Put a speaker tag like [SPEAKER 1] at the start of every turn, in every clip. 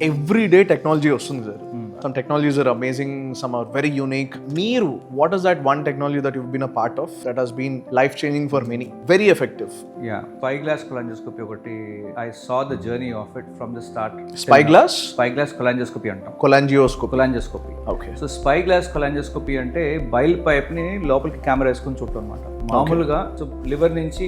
[SPEAKER 1] Every day technology వస్తుంది sir some technologies are amazing some are very unique మీరు what is that one technology that you been a part of that has been life changing for many very effective
[SPEAKER 2] yeah spy glass cholangioscopy ఒకటి. I saw the journey of it from the start
[SPEAKER 1] spy glass
[SPEAKER 2] spy glass cholangioscopy అంటాం.
[SPEAKER 1] Cholangioscope
[SPEAKER 2] cholangioscopy
[SPEAKER 1] okay
[SPEAKER 2] so spy glass cholangioscopy అంటే bile పైప్ని లోపలికి camera వేసుకుని చుట్టూ అనమాట మామూలుగా so liver నుంచి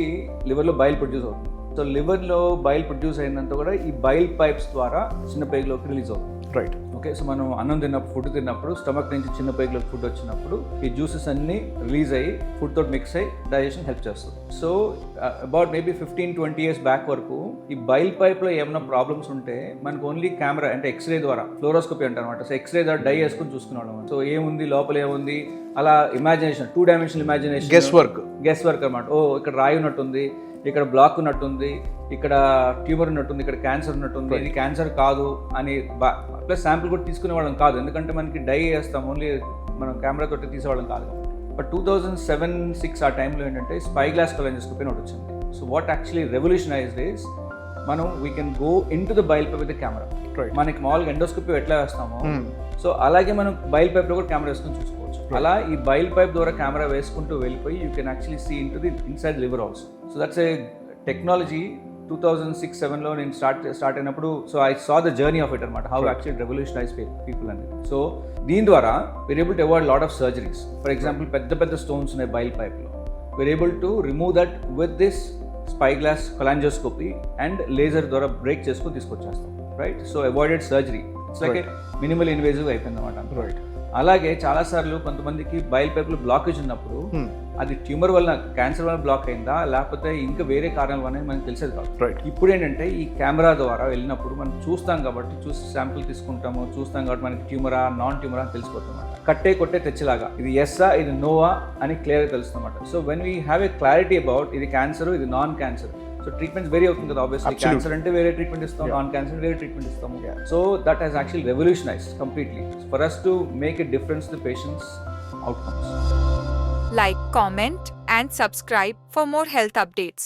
[SPEAKER 2] liver లో బైల్ ప్రొడ్యూస్ అవుతుంది. సో liver లో బైల్ ప్రొడ్యూస్ అయినంత కూడా ఈ బైల్ పైప్స్ ద్వారా చిన్న పేగులోకి రిలీజ్ అవుతుంది.
[SPEAKER 1] రైట్
[SPEAKER 2] ఓకే సో మనం అన్నం తిన్నప్పుడు ఫుడ్ తిన్నప్పుడు స్టమక్ నుంచి చిన్న పేగులోకి ఫుడ్ వచ్చినప్పుడు ఈ జ్యూసెస్ అన్ని రిలీజ్ అయ్యి ఫుడ్ తోటి మిక్స్ అయ్యి డైజెషన్ హెల్ప్ చేస్తుంది. So about maybe fifteen twenty years back వరకు ఈ బైల్ పైప్లో ఏమైనా ప్రాబ్లమ్స్ ఉంటే మనకు ఓన్లీ కెమెరా అంటే ఎక్స్రే ద్వారా ఫ్లోరోస్కోపీ అంటారు అనమాట సో ఎక్స్రే ద్వారా డై వేసుకుని చూసుకునేవాళ్ళం. సో ఏముంది లోపల ఏముంది? అలా imagination two dimensional imagination
[SPEAKER 1] guess work
[SPEAKER 2] guess work అనమాట ఓ ఇక్కడ రాయి ఉన్నట్టుంది. ఇక్కడ బ్లాక్ ఉన్నట్టుంది ఇక్కడ ట్యూమర్ ఉన్నట్టుంది ఇక్కడ క్యాన్సర్ ఉన్నట్టుంది ఇది క్యాన్సర్ కాదు అని ప్లస్ శాంపుల్ కూడా తీసుకునే వాళ్ళం కాదు. ఎందుకంటే మనకి డై వేస్తాం ఓన్లీ మనం కెమెరా తోటి తీసేవాళ్ళం కాదు. But two thousand seven six ఆ టైంలో ఏంటంటే స్పై గ్లాస్ కొలాంజోస్కోపీ ఒకటి వచ్చింది. So what actually revolutionized is మనం we can go into the pipe with camera. మనకి మామూలుగా ఎండోస్కోపీ ఎట్లా వేస్తామో సో అలాగే మనం బైల్ పైప్లో కూడా కెమెరా వేసుకొని చూసుకోవచ్చు. అలా ఈ బైల్ పైప్ ద్వారా కెమెరా వేసుకుంటూ వెళ్ళిపోయి you can actually see into the inside liver also so that's a technology two thousand six సెవెన్లో నేను స్టార్ట్ స్టార్ట్ అయినప్పుడు so I saw the journey of it అనమాట హౌ యాక్చువల్లీ రెవల్యూషనైజ్ పీపుల్ అనేది. So దీని ద్వారా we're able to avoid lot of surgeries for example పెద్ద పెద్ద stones ఉన్నాయి bile పైప్లో we're able to remove that with this spy glass cholangioscopy and laser ద్వారా break చేసుకొని తీసుకొచ్చేస్తాం. Right so avoided surgery it's like minimal invasive అయిపోయింది అనమాట
[SPEAKER 1] right
[SPEAKER 2] అలాగే చాలాసార్లు కొంతమందికి బయల్ పైపులు బ్లాకేజ్ ఉన్నప్పుడు
[SPEAKER 1] Hmm.
[SPEAKER 2] అది ట్యూమర్ వల్ల క్యాన్సర్ వల్ల బ్లాక్ అయిందా? లేకపోతే ఇంకా వేరే కారణాల వల్ల మనకి తెలిసేది కాదు.
[SPEAKER 1] రైట్
[SPEAKER 2] ఇప్పుడు ఏంటంటే ఈ కెమెరా ద్వారా వెళ్ళినప్పుడు మనం చూస్తాం కాబట్టి చూసి శాంపిల్ తీసుకుంటాము చూస్తాం కాబట్టి మనకి ట్యూమరా నాన్ ట్యూమరా అని తెలిసిపోతుంది కట్టే కొట్టే తెచ్చేలాగా. ఇది ఎస్సా ఇది నోవా అని క్లియర్గా తెలుస్తుందన్నమాట. So when we have a clarity about ఇది క్యాన్సర్ ఇది non cancer so treatment vary అవుతుంది కదా ఆబ్వియస్లీ
[SPEAKER 1] Absolutely.
[SPEAKER 2] క్యాన్సర్ అంటే వేరే ట్రీట్మెంట్ ఇస్తాం నాన్ క్యాన్సర్ వేరే ట్రీట్మెంట్ ఇస్తాము so that has actually revolutionize completely for us to make a difference to patients outcomes
[SPEAKER 3] Like, comment, and subscribe for more health updates.